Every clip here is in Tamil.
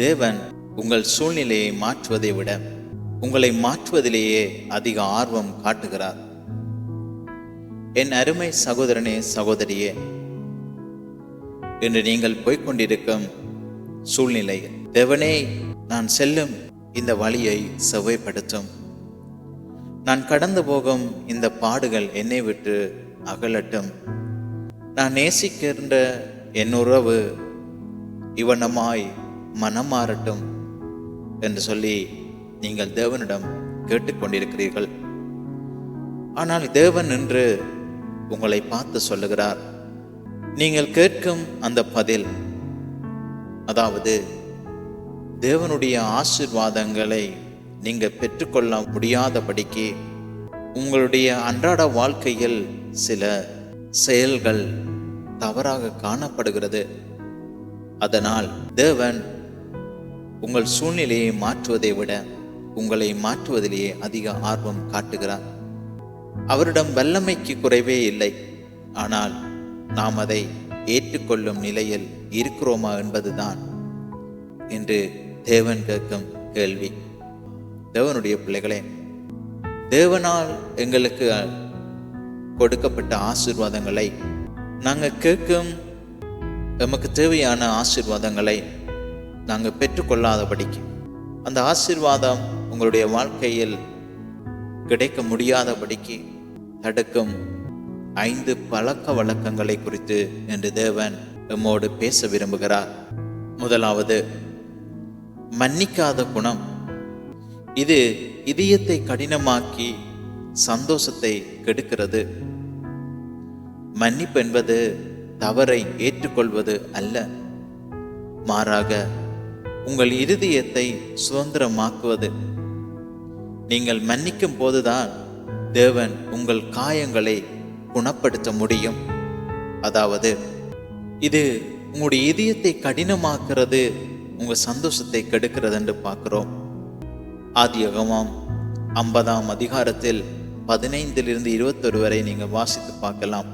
தேவன் உங்கள் சூழ்நிலையை மாற்றுவதை விட உங்களை மாற்றுவதிலேயே அதிக ஆர்வம் காட்டுகிறார். என் அருமை சகோதரனே சகோதரியே இன்று நீங்கள் போய்க்கொண்டிருக்கும் சூழ்நிலையில் தேவனே நான் செல்லும் இந்த வழியை செவ்வைப்படுத்தும் நான் கடந்து போகும் இந்த பாடுகள் என்னை விட்டு அகலட்டும். நான் நேசிக்கின்ற என் உறவு இவனமாய் மனம் மாறட்டும் என்று சொல்லி நீங்கள் தேவனிடம் கேட்டுக்கொண்டிருக்கிறீர்கள். ஆனால் தேவன் என்று உங்களை பார்த்து சொல்லுகிறார். நீங்கள் கேட்கும் அந்த பதில் அதாவது தேவனுடைய ஆசீர்வாதங்களை நீங்கள் பெற்றுக்கொள்ள முடியாதபடிக்கு உங்களுடைய அன்றாட வாழ்க்கையில் சில செயல்கள் தவறாக காணப்படுகிறது. அதனால் தேவன் உங்கள் சூழ்நிலையை மாற்றுவதை விட உங்களை மாற்றுவதிலேயே அதிக ஆர்வம் காட்டுகிறார். அவரிடம் வல்லமைக்கு குறைவே இல்லை. ஆனால் நாம் அதை ஏற்றுக்கொள்ளும் நிலையில் இருக்கிறோமா என்பதுதான் என்று தேவன் கேட்கும் கேள்வி. தேவனுடைய பிள்ளைகளே தேவனால் எங்களுக்கு கொடுக்கப்பட்ட ஆசீர்வாதங்களை நாங்கள் கேட்கும் எமக்கு தேவையான ஆசீர்வாதங்களை நாங்கள் பெற்றுக்கொள்ளாதபடிக்கு. அந்த ஆசீர்வாதம் உங்களுடைய வாழ்க்கையில் கிடைக்க முடியாதபடிக்கு தடுக்கும். ஐந்து பழக்க வழக்கங்களை குறித்து என்று தேவன் எம்மோடு பேச விரும்புகிறார். முதலாவது மன்னிக்காத குணம். இது இதயத்தை கடினமாக்கி சந்தோஷத்தை கெடுக்கிறது. மன்னிப்பு என்பது தவறை ஏற்றுக்கொள்வது அல்ல. மாறாக உங்கள் இருதயத்தை சுதந்திரமாக்குவது. நீங்கள் மன்னிக்கும் போதுதான் தேவன் உங்கள் காயங்களை குணப்படுத்த முடியும். அதாவது இது உங்களுடைய இதயத்தை கடினமாக்குறது உங்க சந்தோஷத்தை கெடுக்கிறது என்று பார்க்கிறோம். ஆதியகமாம் ஐம்பதாம் அதிகாரத்தில் பதினைந்திலிருந்து இருபத்தொரு வரை நீங்க வாசித்து பார்க்கலாம்.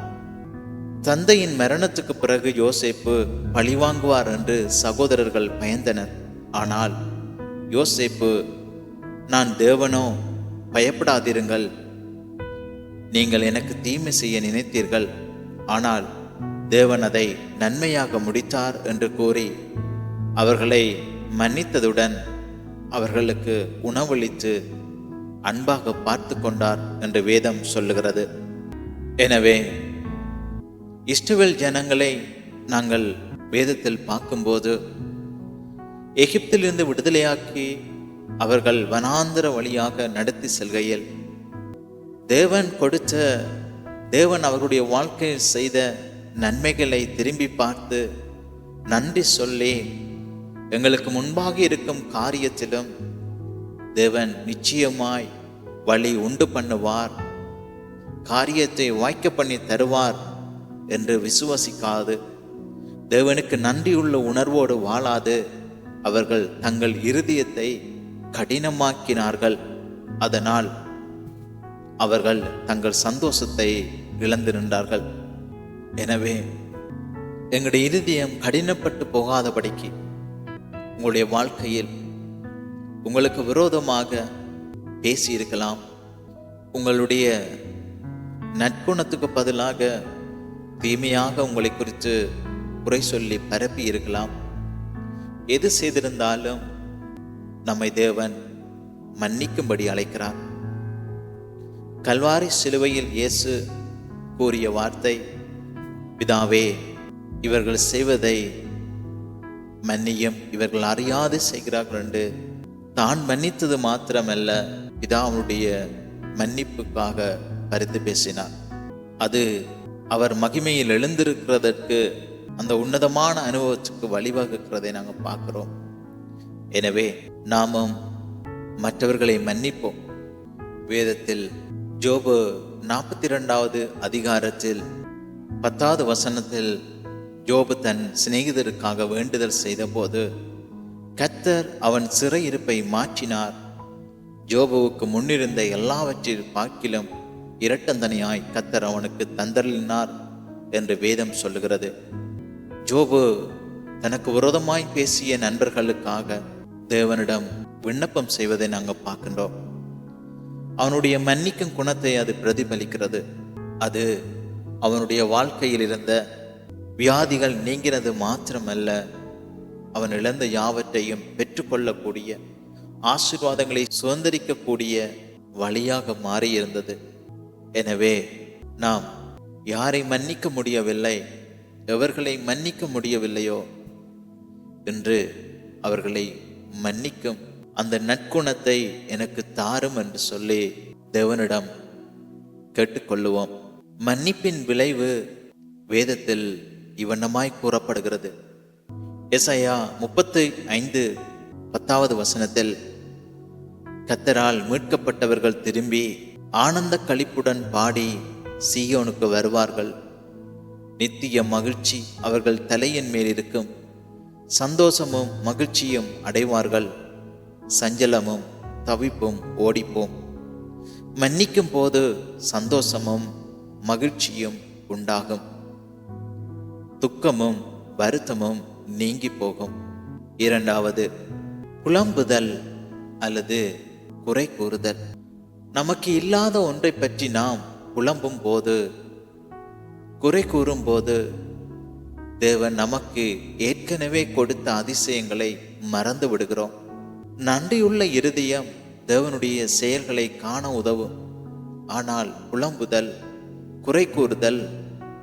தந்தையின் மரணத்துக்கு பிறகு யோசேப்பு பழிவாங்குவார் என்று சகோதரர்கள் பயந்தனர். ஆனால் யோசேப்பு நான் தேவனோ பயப்படாதிருங்கள். நீங்கள் எனக்கு தீமை செய்ய நினைத்தீர்கள். ஆனால் தேவன் அதை நன்மையாக முடித்தார் என்று கூறி அவர்களை மன்னித்ததுடன் அவர்களுக்கு உணவளித்து அன்பாக பார்த்து கொண்டார் என்று வேதம் சொல்லுகிறது. எனவே இஸ்ரவேல் ஜனங்களை நாங்கள் வேதத்தில் பார்க்கும்போது எகிப்திலிருந்து விடுதலையாக்கி அவர்கள் வனாந்திர வழியாக நடத்தி செல்கையில் தேவன் கொடுத்த தேவன் அவருடைய வாழ்க்கையில் செய்த நன்மைகளை திரும்பி பார்த்து நன்றி சொல்லி எங்களுக்கு முன்பாக இருக்கும் காரியத்திலும் தேவன் நிச்சயமாய் வழி உண்டு பண்ணுவார் காரியத்தை வாய்க்க பண்ணி தருவார் என்று விசுவசிக்காது. தேவனுக்கு நன்றியுள்ள உணர்வோடு வாழாது. அவர்கள் தங்கள் இருதயத்தை கடினமாக்கினார்கள். அதனால் அவர்கள் தங்கள் சந்தோஷத்தை இழந்து நின்றார்கள் எனவே எங்களுடைய இருதயம் கடினப்பட்டு போகாதபடிக்கு உங்களுடைய வாழ்க்கையில் உங்களுக்கு விரோதமாக பேசியிருக்கலாம். உங்களுடைய நற்குணத்துக்கு பதிலாக தீமையாக உங்களை குறித்து குறை சொல்லி பரப்பி இருக்கலாம் எது செய்திருந்தாலும் நம்மை தேவன் மன்னிக்கும்படி அழைக்கிறார். கல்வாரி சிலுவையில் இயேசு கூறிய வார்த்தை பிதாவே இவர்கள் செய்வதை மன்னியும் இவர்கள் அறியாது செய்கிறார்கள் என்று தான் மன்னித்தது மாத்திரமல்ல பிதாவுடைய மன்னிப்புக்காக பரிந்து பேசினார். அது அவர் மகிமையில் எழுந்திருக்கிறதற்கு அந்த உன்னதமான அனுபவத்துக்கு வழிவகுக்கிறதை நாங்கள் பார்க்குறோம். எனவே நாமும் மற்றவர்களை மன்னிப்போம். வேதத்தில் ஜோபு நாற்பத்தி ரெண்டாவது அதிகாரத்தில் பத்தாவது வசனத்தில் ஜோபு தன் சிநேகிதருக்காக வேண்டுதல் செய்தபோது கத்தர் அவன் சிறையிருப்பை மாற்றினார். ஜோபுவுக்கு முன்னிருந்த எல்லாவற்றில் பார்க்கிலும் இரட்டந்தனையாய் கத்தர் அவனுக்கு தந்தளினார் என்று வேதம் சொல்லுகிறது. ஜோபு தனக்கு விரோதமாய் பேசிய நண்பர்களுக்காக தேவனிடம் விண்ணப்பம் செய்வதை நாங்கள் பார்க்கின்றோம். அவனுடைய மன்னிக்கும் குணத்தை அது பிரதிபலிக்கிறது. அது அவனுடைய வாழ்க்கையில் இருந்த வியாதிகள் நீங்கிறது மாத்திரமல்ல அவன் இழந்த யாவற்றையும் பெற்றுக்கொள்ளக்கூடிய ஆசீர்வாதங்களை சுதந்திரிக்கக்கூடிய வழியாக மாறியிருந்தது. எனவே நாம் யாரை மன்னிக்க முடியவில்லை எவர்களை மன்னிக்க முடியவில்லையோ என்று அவர்களை மன்னிக்கும் அந்த நற்குணத்தை எனக்கு தாரும் என்று சொல்லி தேவனிடம் கேட்டுக்கொள்ளுவோம். மன்னிப்பின் விளைவு வேதத்தில் இவ்வண்ணமாய் கூறப்படுகிறது. எஸ்ஐயா முப்பத்து ஐந்து பத்தாவது வசனத்தில் கத்தரால் மீட்கப்பட்டவர்கள் திரும்பி ஆனந்த களிப்புடன் பாடி சீயோனுக்கு வருவார்கள். நித்திய மகிழ்ச்சி அவர்கள் தலையின் மேல் இருக்கும். சந்தோஷமும் மகிழ்ச்சியும் அடைவார்கள். சஞ்சலமும் தவிப்பும் ஓடிப்போம். மன்னிக்கும் போது சந்தோஷமும் மகிழ்ச்சியும் உண்டாகும். துக்கமும் வருத்தமும் நீங்கி போகும். இரண்டாவது புலம்புதல் அல்லது குறை கூறுதல். நமக்கு இல்லாத ஒன்றை பற்றி நாம் புலம்பும் போது குறை கூறும்போது தேவன் நமக்கு ஏற்கனவே கொடுத்த அதிசயங்களை மறந்து விடுகிறோம். நன்றியுள்ள இருதயம் தேவனுடைய செயல்களை காண உதவும். ஆனால் புலம்புதல் குறை கூறுதல்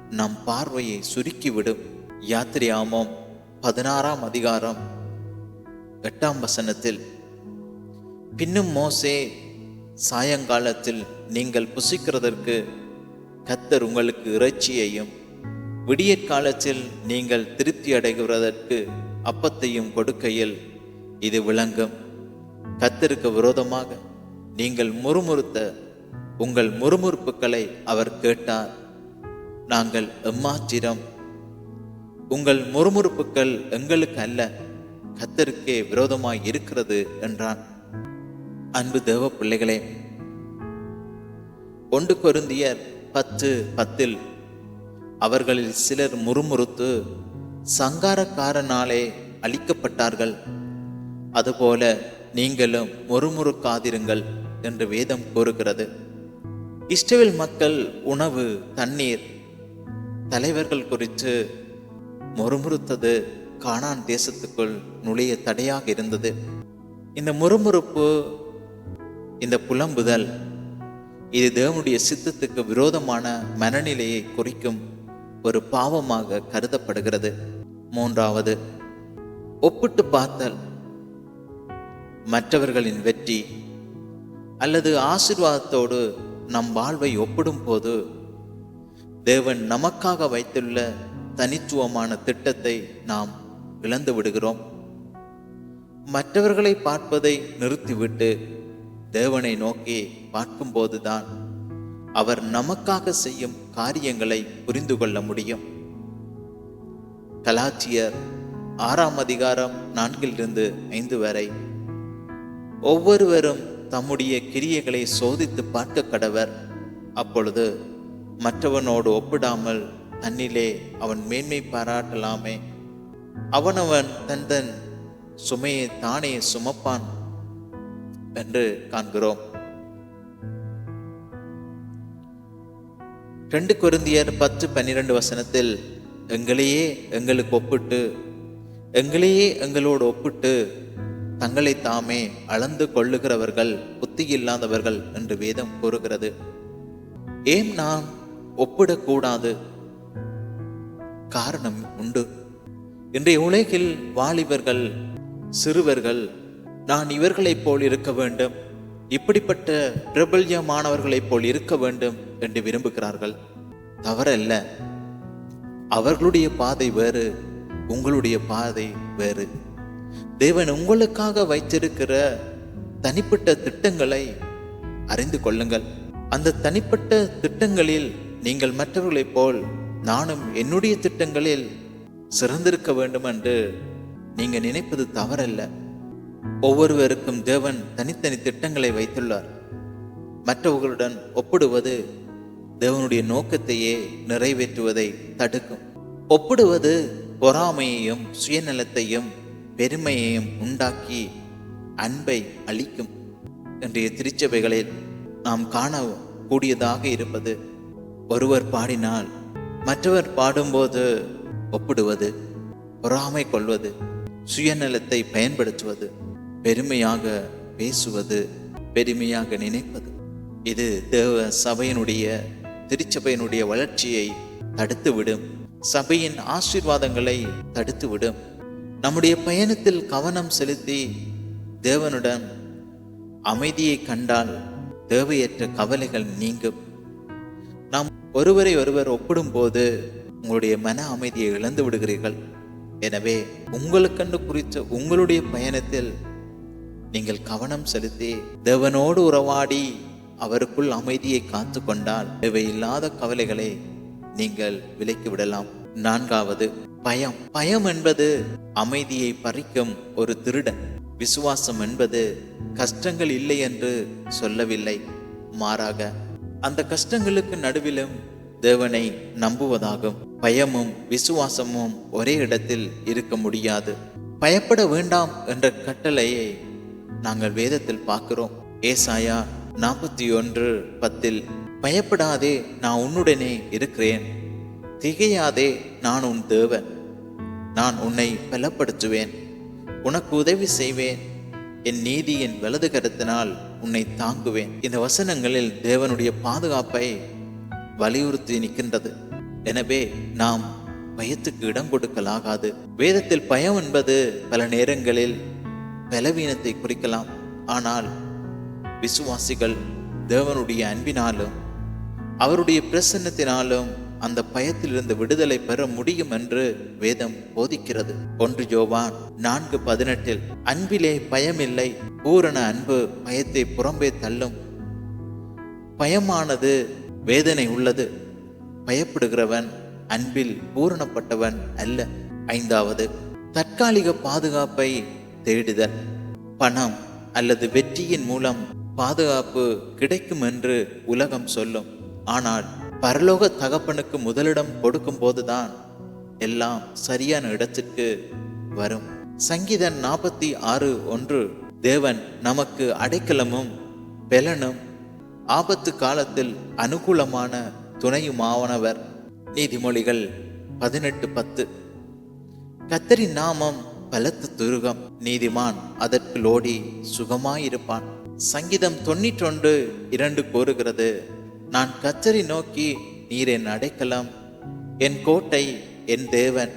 நம் பார்வையை சுருக்கிவிடும். யாத்திரியாமம் பதினாறாம் அதிகாரம் எட்டாம் வசனத்தில் பின்னும் மோசே சாயங்காலத்தில் நீங்கள் புசிக்கிறதற்கு கத்தர் உங்களுக்கு இறைச்சியையும் விடியற்காலத்தில் நீங்கள் திருப்தி அடைகிறதற்கு அப்பத்தையும் கொடுக்கையில் இது விளங்கும். கத்தருக்கு விரோதமாக நீங்கள் முறுமுறுத்த உங்கள் முறுமுறுப்புகளை அவர் கேட்டார். நாங்கள் எம்மாத்திரம். உங்கள் முறுமுறுப்புகள் எங்களுக்கு அல்ல கத்தருக்கே விரோதமாய் இருக்கிறது என்றான். அன்பு தேவ பிள்ளைகளே ஒன்று பொருந்தியர் பத்து பத்தில் அவர்களில் சிலர் முறுமுறுத்து சங்காரக்காரனாலே அழிக்கப்பட்டார்கள். அதுபோல நீங்களும் முறுமுறுக்காதிருங்கள் என்று வேதம் கூறுகிறது. இஸ்ரேல் மக்கள் உணவு தண்ணீர் தலைவர்கள் குறித்து முறுமுறுத்தது கானான் தேசத்துக்குள் நுழைய தடையாக இருந்தது. இந்த முறுமுறுப்பு இந்த புலம்புதல் இது தேவனுடைய சித்தத்துக்கு விரோதமான மனநிலையை குறிக்கும் ஒரு பாவமாக கருதப்படுகிறது. மூன்றாவது ஒப்பிட்டு பார்த்தல் மற்றவர்களின் வெற்றி அல்லது ஆசிர்வாதத்தோடு நம் வாழ்வை ஒப்பிடும் போது தேவன் நமக்காக வைத்துள்ள தனித்துவமான திட்டத்தை நாம் இழந்து விடுகிறோம். மற்றவர்களை பார்ப்பதை நிறுத்திவிட்டு தேவனை நோக்கி பார்க்கும்போதுதான் அவர் நமக்காக செய்யும் காரியங்களை புரிந்து கொள்ள முடியும். கலாச்சியர் ஆறாம் அதிகாரம் நான்கிலிருந்து ஐந்து வரை ஒவ்வொருவரும் தம்முடைய கிரியைகளை சோதித்து பார்க்க கடவர். அப்பொழுது மற்றவனோடு ஒப்பிடாமல் தன்னிலே அவன் மேன்மை பாராட்டலாமே. அவனவன் தன் தன் சுமையை தானே சுமப்பான். என்று காண்கிறோம். ரெண்டு குருந்தியர் பத்து பன்னிரண்டு வசனத்தில் எங்களையே எங்களுக்கு ஒப்பிட்டு எங்களையே எங்களோடு ஒப்பிட்டு தங்களை தாமே அளந்து கொள்ளுகிறவர்கள் புத்தி இல்லாதவர்கள் என்று வேதம் கூறுகிறது. ஏன் நாம் ஒப்பிடக்கூடாது? காரணம் உண்டு. இன்றைய உலகில் வாலிபர்கள் சிறுவர்கள் நான் இவர்களைப் போல் இருக்க வேண்டும். இப்படிப்பட்ட பிரபல்யமானவர்களைப் போல் இருக்க வேண்டும் என்று விரும்புகிறார்கள். தவறல்ல. அவர்களுடைய பாதை வேறு உங்களுடைய பாதை வேறு. தேவன் உங்களுக்காக வைத்திருக்கிற தனிப்பட்ட திட்டங்களை அறிந்து கொள்ளுங்கள். அந்த தனிப்பட்ட திட்டங்களில் நீங்கள் மற்றவர்களைப் போல் நானும் என்னுடைய திட்டங்களில் சிறந்திருக்க வேண்டும் என்று நீங்கள் நினைப்பது தவறல்ல. ஒவ்வொருவருக்கும் தேவன் தனித்தனி திட்டங்களை வைத்துள்ளார். மற்றவர்களுடன் ஒப்பிடுவது தேவனுடைய நோக்கத்தையே நிறைவேற்றுவதை தடுக்கும். ஒப்பிடுவது பொறாமையையும் சுயநலத்தையும் பெருமையையும் உண்டாக்கி அன்பை அளிக்கும். இன்றைய திருச்சபைகளில் நாம் காண கூடியதாக இருப்பது ஒருவர் பாடினால் மற்றவர் பாடும்போது ஒப்பிடுவது பொறாமை கொள்வது சுயநலத்தை பயன்படுத்துவது. பெருமையாக பேசுவது பெருமையாக நினைப்பது. இது தேவ சபையினுடைய திருச்சபையினுடைய வளர்ச்சியை தடுத்துவிடும். சபையின் ஆசீர்வாதங்களை தடுத்துவிடும். நம்முடைய பயணத்தில் கவனம் செலுத்தி தேவனுடன் அமைதியை கண்டால் தேவையற்ற கவலைகள் நீங்கும். நாம் ஒருவரை ஒருவர் ஒப்பிடும்போது உங்களுடைய மன அமைதியை இழந்து விடுகிறீர்கள் எனவே உங்களுக்கென்று குறித்த உங்களுடைய பயணத்தில் நீங்கள் கவனம் செலுத்தி தேவனோடு உறவாடி அவருக்குள் அமைதியை காத்து கொண்டால் தேவையில்லாத கவலைகளை நீங்கள் விலக்கி விடலாம். நான்காவது பயம். பயம் என்பது அமைதியை பறிக்கும் ஒரு திருடன். விசுவாசம் என்பது கஷ்டங்கள் இல்லை என்று சொல்லவில்லை. மாறாக அந்த கஷ்டங்களுக்கு நடுவிலும் தேவனை நம்புவதாகும். பயமும் விசுவாசமும் ஒரே இடத்தில் இருக்க முடியாது. பயப்பட வேண்டாம் என்ற கட்டளையை நாங்கள் வேதத்தில் பார்க்கிறோம். ஏசாயா நாற்பத்தி ஒன்று பத்தில் பயப்படாதே நான் உன்னுடனே இருக்கிறேன். திகையாதே நான் உன் தேவன். நான் உன்னை பலப்படுத்துவேன். உனக்கு உதவி செய்வேன். என் நீதியின் வலது கருத்தினால் உன்னை தாங்குவேன். இந்த வசனங்களில் தேவனுடைய பாதுகாப்பை வலியுறுத்தி நிற்கின்றது. எனவே நாம் பயத்துக்கு இடம் கொடுக்கலாகாது. வேதத்தில் பயம் என்பது பல நேரங்களில் பலவீனத்தை குறிக்கலாம். ஆனால் விசுவாசிகள் தேவனுடைய அன்பினாலும் அவருடைய பிரசன்னத்தினாலும் அந்த பயத்திலிருந்து விடுதலை பெற முடியும் என்று வேதம் போதிக்கிறது. ஒன்று ஜோவான் நான்கு பதினெட்டில் அன்பிலே பயமில்லை பூரண அன்பு பயத்தை புறம்பே தள்ளும். பயமானது வேதனை உள்ளது. பயப்படுகிறவன் அன்பில் பூரணப்பட்டவன் அல்ல. ஐந்தாவது தற்காலிக பாதுகாப்பை தேடுதல் பணம் அல்லது வெற்றியின் மூலம் பாதுகாப்பு கிடைக்கும் என்று உலகம் சொல்லும். ஆனால் பரலோக தகப்பனுக்கு முதலிடம் கொடுக்கும் போதுதான் எல்லாம் சரியான இடத்திற்கு வரும். சங்கீதம் நாற்பத்தி ஆறு ஒன்று தேவன் நமக்கு அடைக்கலமும் பெலனும் ஆபத்து காலத்தில் அனுகூலமான துணையுமாவனவர். நீதிமொழிகள் பதினெட்டு பத்து. கத்தரின் நாமம் பலத்த துருகம் நீதிமான் அதற்கு லோடி சுகமாயிருப்பான். சங்கீதம் தொண்ணூற்றொன்று இரண்டு கூறுகிறது நான் கத்தரி நோக்கி நீர் என் அடைக்கலம் என் கோட்டை என் தேவன்.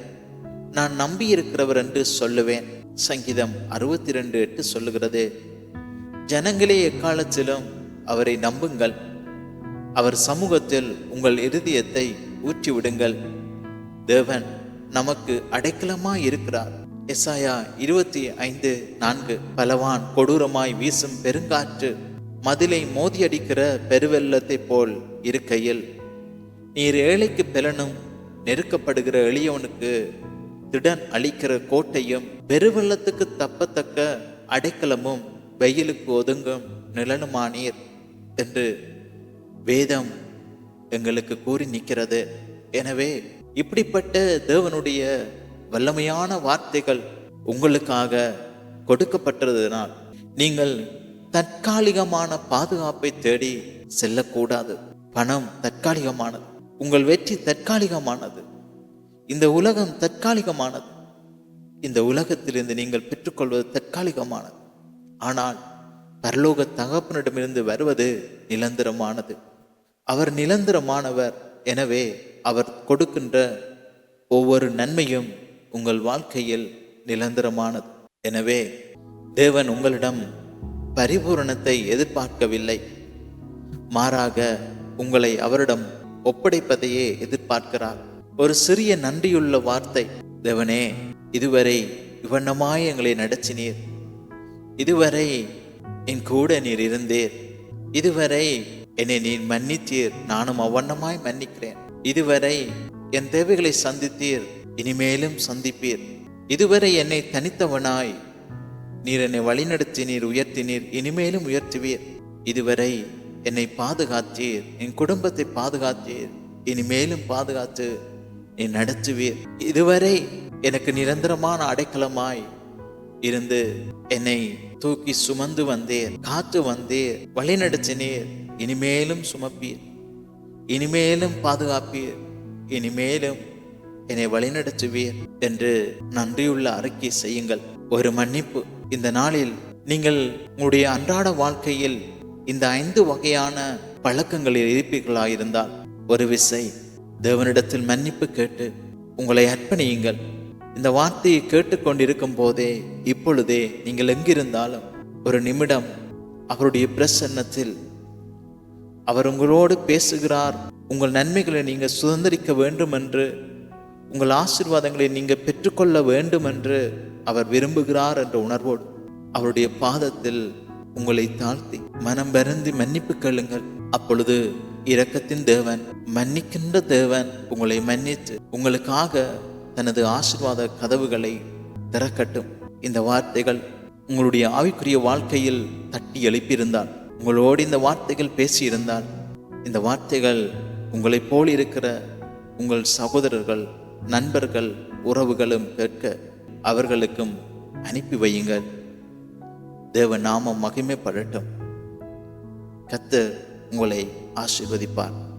நான் நம்பியிருக்கிறவர் என்று சொல்லுவேன். சங்கீதம் அறுபத்தி ரெண்டு எட்டு சொல்லுகிறது ஜனங்களே எக்காலத்திலும் அவரை நம்புங்கள். அவர் சமூகத்தில் உங்கள் இருதயத்தை ஊற்றிவிடுங்கள். தேவன் நமக்கு அடைக்கலமாய் இருக்கிறார் எஸ்ஆயா இருபத்தி ஐந்து நான்கு. பலவான் கொடூரமாய் வீசும் பெருங்காற்று மதிலை மோதியடிக்கிற பெருவெள்ளத்தை போல் இருக்கையில். நீர் ஏழைக்கு பெலனும் நெருக்கப்படுகிற எளியவனுக்கு திடன் அளிக்கிற கோட்டையும் பெருவெள்ளத்துக்கு தப்பத்தக்க அடைக்கலமும் வெயிலுக்கு ஒதுங்கும் நிலனுமானீர் என்று வேதம் எங்களுக்கு கூறி நிற்கிறது. எனவே இப்படிப்பட்ட தேவனுடைய வல்லமையான வார்த்தைகள் உங்களுக்காக கொடுக்கப்பட்டதுனால் நீங்கள் தற்காலிகமான பாதுகாப்பை தேடி செல்லக்கூடாது. பணம் தற்காலிகமானது. உங்கள் வெற்றி தற்காலிகமானது. இந்த உலகம் தற்காலிகமானது. இந்த உலகத்திலிருந்து நீங்கள் பெற்றுக்கொள்வது தற்காலிகமானது. ஆனால் பரலோக தகப்பனிடமிருந்து வருவது நிரந்தரமானது. அவர் நிரந்தரமானவர். எனவே அவர் கொடுக்கின்ற ஒவ்வொரு நன்மையும் உங்கள் வாழ்க்கையில் நிரந்தரமானது. எனவே தேவன் உங்களிடம் பரிபூரணத்தை எதிர்பார்க்கவில்லை. மாறாக உங்களை அவரிடம் ஒப்படைப்பதையே எதிர்பார்க்கிறார். ஒரு சிறிய நன்றியுள்ள வார்த்தை. தேவனே இதுவரை இவ்வண்ணமாய் எங்களை நடத்தினீர். இதுவரை என் கூட நீர் இருந்தீர். இதுவரை என்னை நீர் மன்னித்தீர். நானும் அவ்வண்ணமாய் மன்னிக்கிறேன். இதுவரை என் தேவைகளை சந்தித்தீர். இனிமேலும் சந்திப்பீர். இதுவரை என்னை தனித்தவனாய் நீர் என்னை வழிநடத்தினீர் உயர்த்தினீர் இனிமேலும் உயர்த்துவீர். இதுவரை என்னை பாதுகாத்தீர் என் குடும்பத்தை பாதுகாத்தீர் இனிமேலும் பாதுகாத்து நீ நடத்துவீர். இதுவரை எனக்கு நிரந்தரமான அடைக்கலமாய் இருந்து என்னை தூக்கி சுமந்து வந்தீர் காத்து வந்தேர் வழிநடத்தினீர் இனிமேலும் சுமப்பீர். இனிமேலும் பாதுகாப்பீர் இனிமேலும் என்னை வழிநடத்துவீர் என்று நன்றியுள்ள அறிக்கை செய்யுங்கள். ஒரு மன்னிப்பு. இந்த நாளில் நீங்கள் உங்களுடைய அன்றாட வாழ்க்கையில் இந்த ஐந்து வகையான பழக்கங்களில் இருப்பீர்களாயிருந்தால் ஒரு விசை தேவனிடத்தில் மன்னிப்பு கேட்டு உங்களை அர்ப்பணியுங்கள். இந்த வார்த்தையை கேட்டுக்கொண்டிருக்கும் போதே இப்பொழுதே நீங்கள் எங்கிருந்தாலும் ஒரு நிமிடம் அவருடைய பிரசன்னத்தில் அவர் உங்களோடு பேசுகிறார். உங்கள் நன்மைகளை நீங்கள் சுதந்திரிக்க வேண்டும் என்று உங்கள் ஆசிர்வாதங்களை நீங்கள் பெற்றுக்கொள்ள வேண்டும் என்று அவர் விரும்புகிறார் என்ற உணர்வோடு அவருடைய பாதத்தில் உங்களை தாழ்த்தி மனம் வருந்தி மன்னிப்பு கேளுங்கள். அப்பொழுது இரக்கத்தின் தேவன் மன்னிக்கின்ற தேவன் உங்களை மன்னித்து உங்களுக்காக தனது ஆசிர்வாத கதவுகளை திறக்கட்டும். இந்த வார்த்தைகள் உங்களுடைய ஆவிக்குரிய வாழ்க்கையில் தட்டி எழுப்பியிருந்தால் உங்களோடு இந்த வார்த்தைகள் பேசியிருந்தால் இந்த வார்த்தைகள் உங்களைப் போல் இருக்கிற உங்கள் சகோதரர்கள் நண்பர்கள் உறவுகளும் கேட்க அவர்களுக்கும் அனுப்பி வையுங்கள். தேவ நாமம் மகிமைப்படட்டும். கத்து உங்களை ஆசீர்வதிப்பார்.